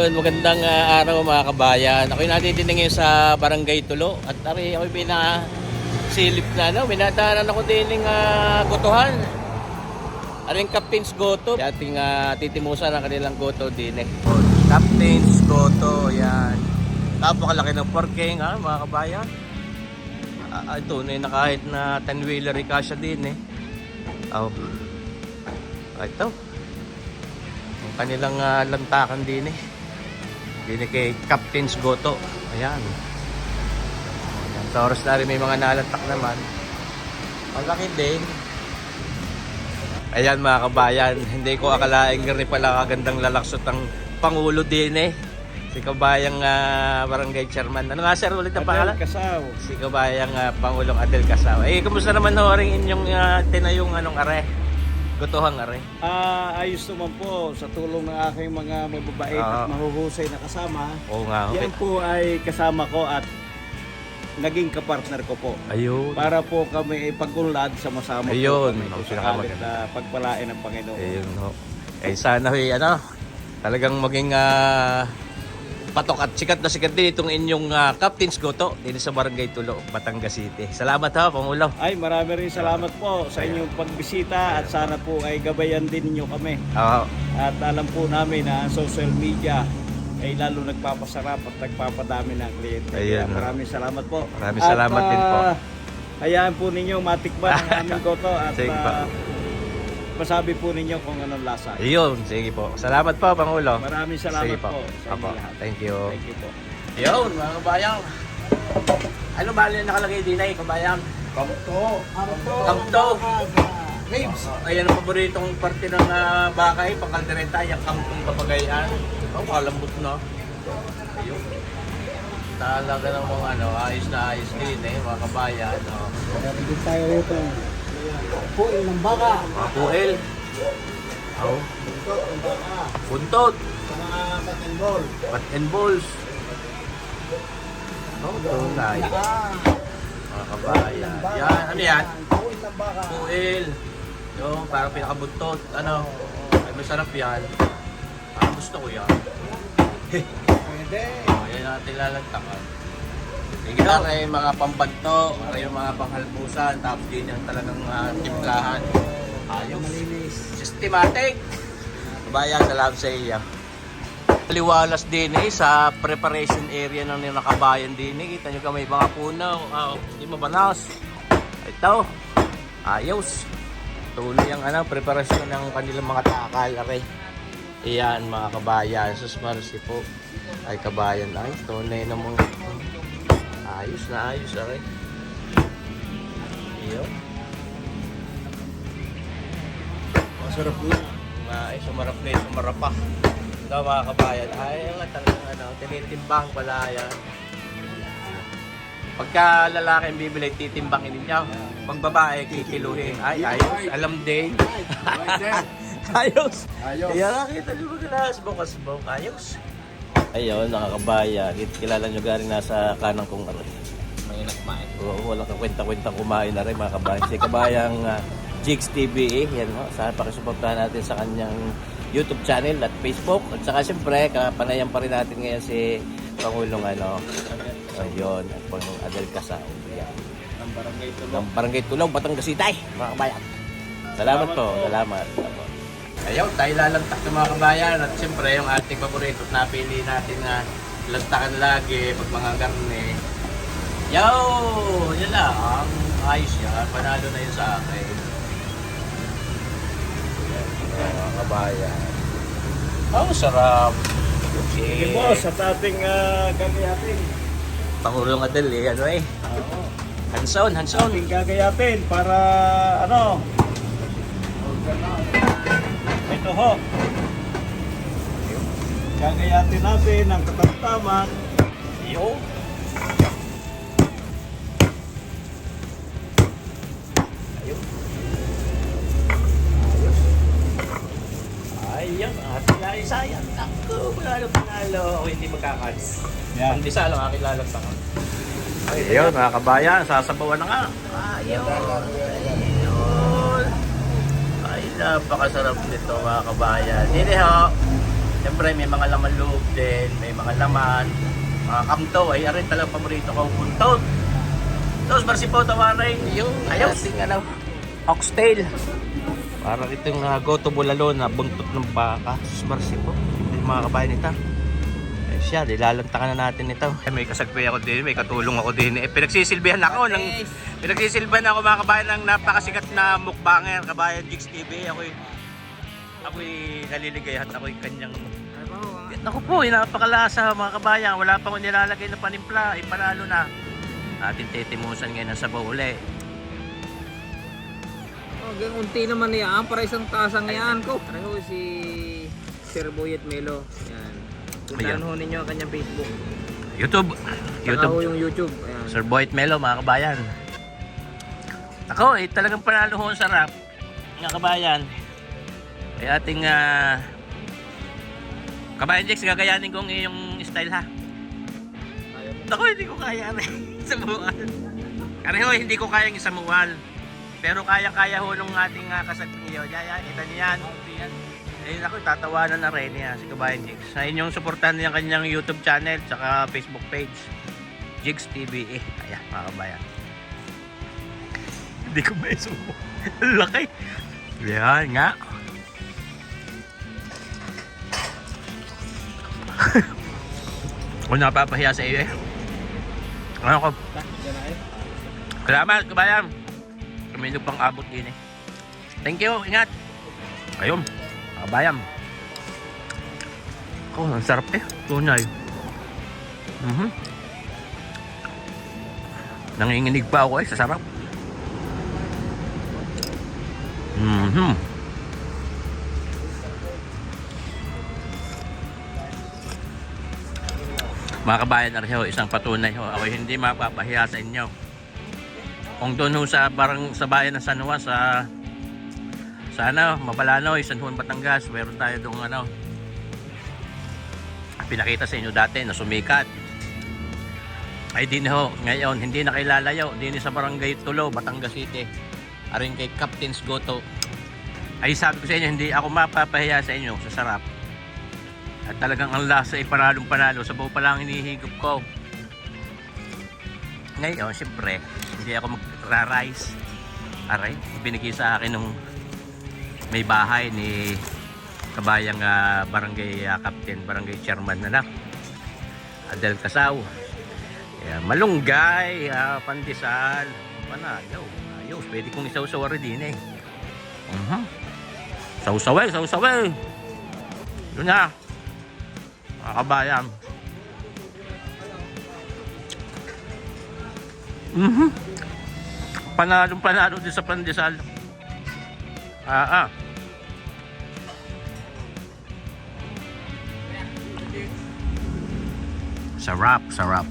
Ayun, magandang ah, araw mga kabayan. Ako'y natitindig ngayon sa Barangay Tulo at ari ako'y pina silip na no. Minadaanan ako din ng ah, gotohan. Aring Captain's Goto. Ating uh, titimusan ang kanilang goto din eh. Captain's Goto, yan. Napakalaki ng parking ha, mga kabayan. Ah, ito na kahit na 10-wheeler ikasya din eh. Oh. Ito. Ang kanilang ah, lantakan din eh. Eh kay Captain's Goto. Ayan. Ayan. Sa oras na rin may mga nalantak naman. Ang laki din. Ayan mga kabayan, hindi ko akalaing gani pala kagandang lalaksot ang Pangulo din eh. Si kabayang ah, barangay chairman. Ano nga sir ulit ang pangalan? Kasaw. Si kabayang ah, Pangulong Adel Casao. Eh, kumusta naman ho rin inyong uh, tinayong anong are? Gotohang are? Ah, ayos naman po sa tulong ng aking mga mababait Ah. at mahuhusay na kasama. Oo nga. Okay. Yan po ay kasama ko at naging kapartner ko po. Ayun. Para po kami ipag-unlad sa masama Ayun, po kami. ang pinakamaganda. sakalit na pagpalain ng Panginoon. Ayun ho. Eh sana ho eh, ano, talagang maging ah, patok at sikat na sikat din itong inyong ah, Captain's Goto din sa Barangay Tulo, Batangas City. Salamat ha, Pangulo. Ay, marami rin salamat po sa inyong pagbisita at sana po ay gabayan din ninyo kami. Oo. At alam po namin na ang social media ay lalo nagpapasarap at nagpapadami ng kliyente. Ayun, Kaya maraming salamat po. Maraming salamat din po. ah, Hayaan po ninyo matikman ang aming goto at Sige po. Masabi po ninyo kung anong lasa. Ayun, sige po. Salamat po, Pangulo. Maraming salamat Sige po, sa Apo. lahat. Thank you. Thank you po. Yun, mga kabayang. Ano ba yung nakalagay din ay kabayang? Kamto. Kamto. Kamto. Ribs. Ayan ang paboritong parte ng uh, bakay, pangkaldereta, yung kampong papagayan. Oh, kalambot na. Ayun. Talaga namang ano, ayos na ayos din eh, mga kabayan. Oh. Din tayo rito. Puil ng baka. Mga puel. Oh. Buntot. Sa mga patengol. Bat and balls. Oh, tunay. Mga kabayan. Yan, ano yan? Puil ng baka. Puel. Yung parang pinakabuntot. Ano? Ay, masarap yan. Ah, gusto ko yan. Pwede. Oh, yan natin lalagtakan. Lang ay mga pambanto, ay yung mga panghalpusan, tapos din yung talagang uh, timplahan. Ayos. Systematic. Kabayan, salamat sa iya. Liwalas din eh, sa preparation area ng nakabayan din eh. Kita nyo ka may mga puno. Oh, hindi mabanas. Ito. Ayos. Tuloy ang ano, preparasyon ng kanilang mga takal. Aray. Iyan mga kabayan. Sus Marcy po. Ay kabayan. Ay, tunay na mga ayos na ayos. Aray. Iyon. Masarap na. Ay, sumarap na yun, sumarap pa. Ito mga kabayan, ay, nga talagang ano, tinitimbang pala yan. Pagka lalaki ang bibili, titimbangin ninyo. Pag babae, kikiluhin. Ay, ayos, alam din. ayos. Ayos. Kaya nakita nyo ba kilas, bukas buk, ayos. Ayun, nakakabaya. Kilala nyo gari nasa kanang kong aray. May nagmain. Oo, walang kakwenta-kwenta kumain na rin mga kabayan. Si kabayang uh, Jigs TV, eh, yan ho. Sana pakisuportahan natin sa kanyang YouTube channel at Facebook. At saka siyempre, kapanayan pa rin natin ngayon si Pangulong ano, ayun, at Pangulong Adel Casao. Yan. Ang barangay tulo. Ng Barangay Tulong, Batangas City, mga kabayan. Salamat po, salamat. salamat. Ayun, tayo lalantak ng mga kabayan at siyempre yung ating paborito at napili natin na lantakan lagi pag mga garne. Yo! Yun lang. Ayos yan. Panalo na yun sa akin. Yan, mga kabayan. Oh, sarap. Sige boss, at ating uh, gagayatin. Pangulong Adel eh, ano eh. Oo. Hanson, Hanson. Ating gagayatin para ano? Ito ho. Gagayatin natin ang katamtaman. Yo. Ayun. Ayos. Ayan, ating naisayan. Ako, panalo, panalo. Ako hindi magkakans. Yan. Pandisa lang aking lalagtakan. Ayun, mga kabayan, sasabawan na nga. Ayun. Napakasarap nito mga kabayan. Hindi ho. Siyempre, may mga laman loob din, may mga laman. Mga kamto, ay arin talagang paborito ko, buntot. Tapos, marsipo, tawaray. Yung, ayaw. Ating, ano, oxtail. Parang itong uh, goto bulalo na buntot ng baka. Sus, marsipo. Yung mga kabayan nito. Siya, nilalantakan na natin ito. Eh, may kasagpay ako din, may katulong ako din. Eh, pinagsisilbihan ako ng pinagsisilbihan ako mga kabayan ng napakasikat na mukbanger, kabayan Jigs TV. Ako'y ako'y naliligayahan at ako'y kanyang Ako po, eh, napakalasa mga kabayan. Wala pa akong nilalagay na panimpla, eh, panalo na. Atin titimusan ngayon ng sabaw uli. Oh, gang unti naman yan. Para isang tasang yan ko. Pareho si Sir Boyet Melo. Yan. Puntahan Ayan. ho ninyo ang kanyang Facebook. YouTube. Saka YouTube. yung YouTube. Ayan. Sir Boyd Melo, mga kabayan. Ako, eh, talagang panalo ho ang sarap. Mga kabayan. Kaya ating ah, Kabayan Jex, gagayanin kong iyong style ha. Ayaw mo. Ako, hindi ko kaya rin. Samual. Kareho, hindi ko kayang isamual. Pero kaya-kaya ho nung ating uh, kasagpiyo. Yaya, kita niyo yan. Eh, ako, tatawanan na rin niya si Kabayan Jigs. Sa inyong suportahan niya kanyang YouTube channel, tsaka Facebook page. Jigs TV. Eh, ayan, mga kabayan. Hindi ko may sumo. Laki. Yan nga. Kung napapahiya sa iyo eh. Ano ko? Salamat, kabayan. Kami pang abot din eh. Thank you, ingat. Ayun, kabayan. Oh, ang sarap eh. Tunay. Mhm. Nanginginig pa ako eh, sa sarap. Mhm. Mga kabayan Arheo, isang patunay ho. Ako hindi mapapahiya sa inyo. Kung doon ho sa barang sa bayan ng San Juan sa sa ano, Mabalanoy, San Juan, Batangas, meron tayo doon ano pinakita sa inyo dati na sumikat. Ay din ho, ngayon hindi na kay lalayo, din sa Barangay Tulo, Batangas City. Aring kay Captain's Goto. Ay sabi ko sa inyo, hindi ako mapapahiya sa inyo sa sarap. At talagang ang lasa ay panalong panalo. Sa buo pa lang hinihigop ko. Ngayon, siyempre, hindi ako magra-rice. Aray, binigay sa akin nung may bahay ni kabayang ah, barangay ah, captain, barangay chairman na na. Adel Casaw. Yeah, malunggay, ah, pandesal, panalo. Ayos, pwede kong isaw-saw rin din eh. Mhm. Saw-saway, saw-saway. Yun na. Mga kabayan. Mhm. Panalong panalo din sa pandesal. Ah, ah. Sarap, sarap.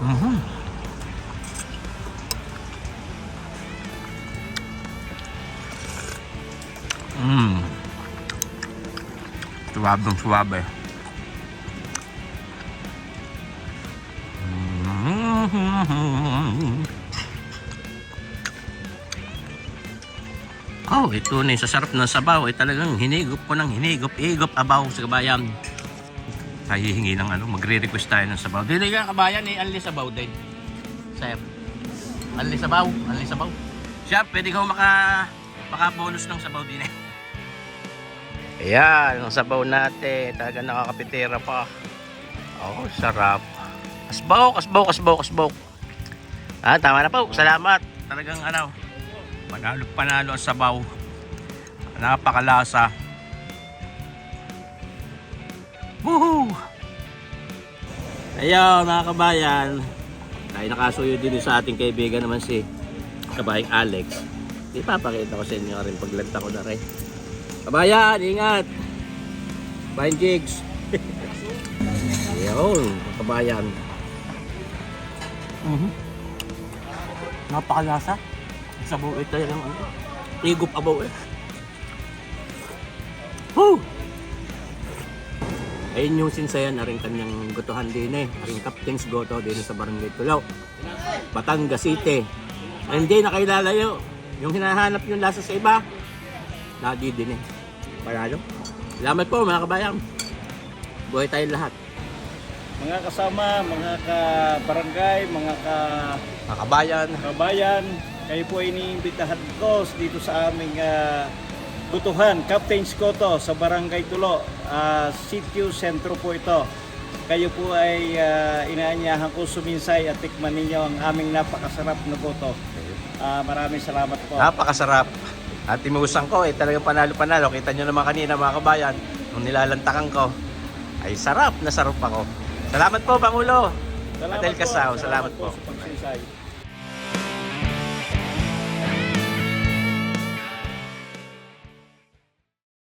Mhm. Mm. Suwabang suwabe. Mm. Oh, ito na yung sasarap ng sabaw. Ay talagang hinigop ko ng hinigop, igop, abaw sa kabayan. Nahihingi ng ano, magre-request tayo ng sabaw. Dili ka kabayan eh, anli sabaw din. Sir. Anli sabaw, anli sabaw. Siya, pwede ka maka, maka-bonus ng sabaw din eh. Ayan, ang sabaw natin. Talaga nakakapitera pa. Oh, sarap. Kasbaw, kasbaw, kasbaw, kasbaw. Ah, tama na po. Salamat. Talagang ano, panalo panalo ang sabaw. Napakalasa. Woohoo! Ayaw mga kabayan. Tayo nakasuyo din sa ating kaibigan naman si kabayang Alex. Di papakita ko sa inyo rin paglagta ko na rin. Kabayan, ingat! Kabayan Jigs! Ayun, kabayan. Mhm. Napakalasa. Sa buo ito yung ano. Igop abaw eh. Woo! Ayun yung sinsayan na rin kanyang gotohan din eh. Aring Captain's Goto din sa Barangay Tulaw. Batangas City. Ay, hindi na kayo lalayo. Yung hinahanap yung lasa sa iba, lagi din eh. Panalo. Salamat po mga kabayan. Buhay tayo lahat. Mga kasama, mga ka-barangay, mga ka- Mga kabayan. kabayan, kayo po ay iniimbitahan ko dito sa aming ah, butuhan, Captain's Koto sa Barangay Tulo, ah, Sitio Sentro po ito. Kayo po ay ah, inaanyahan ko suminsay at tikman ninyo ang aming napakasarap na boto. Ah, maraming salamat po. Napakasarap. At timusang ko, eh, talagang panalo-panalo. Kita nyo naman kanina mga kabayan, nung nilalantakan ko, ay sarap na sarap ako. Salamat po, Pangulo. Salamat Adel po. Casao, salamat po. pagsinsay.